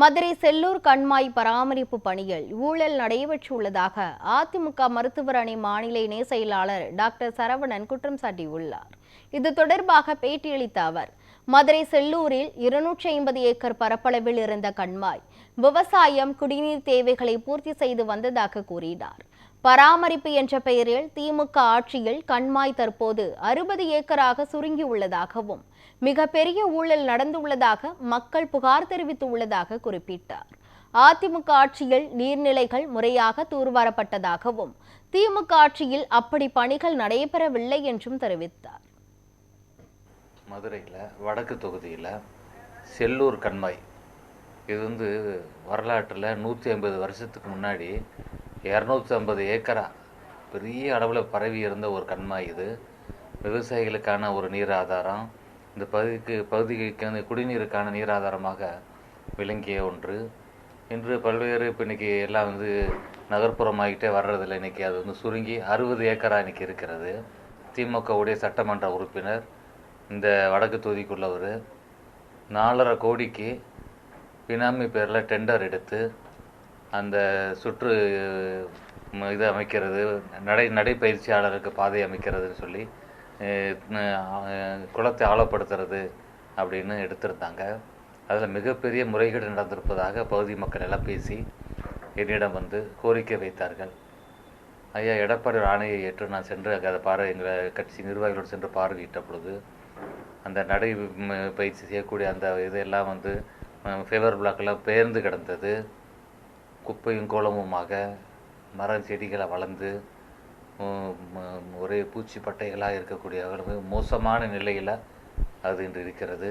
மதுரை செல்லூர் கண்மாய் பராமரிப்பு பணியில் ஊழல் நடைபெற்றுள்ளதாக அதிமுக மருத்துவர் அணி மாநில இணை செயலாளர் டாக்டர் சரவணன் குற்றம் சாட்டியுள்ளார். இது தொடர்பாக பேட்டியளித்த அவர் மதுரை செல்லூரில் இருநூற்றி ஐம்பது ஏக்கர் பரப்பளவில் இருந்த கண்மாய் விவசாயம் குடிநீர் தேவைகளை பூர்த்தி செய்து வந்ததாக கூறினார். பராமரிப்பு என்ற பெயரில் திமுக ஆட்சியில் கண்மாய் தற்போது அறுபது ஏக்கராக சுருங்கியுள்ளதாகவும் மிகப்பெரிய ஊழல் நடந்துள்ளதாக மக்கள் புகார் தெரிவித்துள்ளதாக குறிப்பிட்டார். அதிமுக ஆட்சியில் நீர்நிலைகள் முறையாக தூர்வாரப்பட்டதாகவும் திமுக ஆட்சியில் அப்படி பணிகள் நடைபெறவில்லை என்றும் தெரிவித்தார். மதுரையில் வடக்கு தொகுதியில் செல்லூர் கண்மாய். இது வந்து வரலாற்றில் நூற்றி ஐம்பது வருஷத்துக்கு முன்னாடி இரநூத்தி ஐம்பது ஏக்கரா. பெரிய அளவில் பரவி இருந்த ஒரு கண்மாய் இது. விவசாயிகளுக்கான ஒரு நீர் ஆதாரம். இந்த பகுதிக்கு பகுதிக்கு வந்து குடிநீருக்கான நீர் ஆதாரமாக விளங்கிய ஒன்று. இன்று பல்வேறு இப்போ இன்றைக்கி எல்லாம் வந்து நகர்ப்புறமாகிட்டே வர்றதில்ல. இன்றைக்கி அது வந்து சுருங்கி அறுபது ஏக்கரா இன்றைக்கி இருக்கிறது. திமுகவுடைய சட்டமன்ற உறுப்பினர் இந்த வடக்கு தொகுதிக்குள்ளவர். நாலரை கோடிக்கு பினாமி பேரில் டெண்டர் எடுத்து அந்த சுற்று இது அமைக்கிறது நடை நடைப்பயிற்சியாளருக்கு பாதை அமைக்கிறதுன்னு சொல்லி குளத்தை ஆழப்படுத்துறது அப்படின்னு எடுத்திருந்தாங்க. அதில் மிகப்பெரிய முறைகேடு நடந்திருப்பதாக பகுதி மக்கள் எல்லாம் பேசி என்னிடம் வந்து கோரிக்கை வைத்தார்கள். ஐயா எடப்பாடி ஆணையை ஏற்று நான் சென்று அங்கே அதை பாரு எங்கள் கட்சி நிர்வாகிகளோடு சென்று பார்வையிட்ட பொழுது அந்த நடை பயிற்சி செய்யக்கூடிய அந்த இதெல்லாம் வந்து ஃபேவர் பிளாக்கெல்லாம் பெயர்ந்து கிடந்தது. குப்பையும் கோலமுமாக மரம் செடிகளை வளர்ந்து ஒரே பூச்சி பட்டைகளாக இருக்கக்கூடிய அளவு மோசமான நிலையில் அது இன்று இருக்கிறது.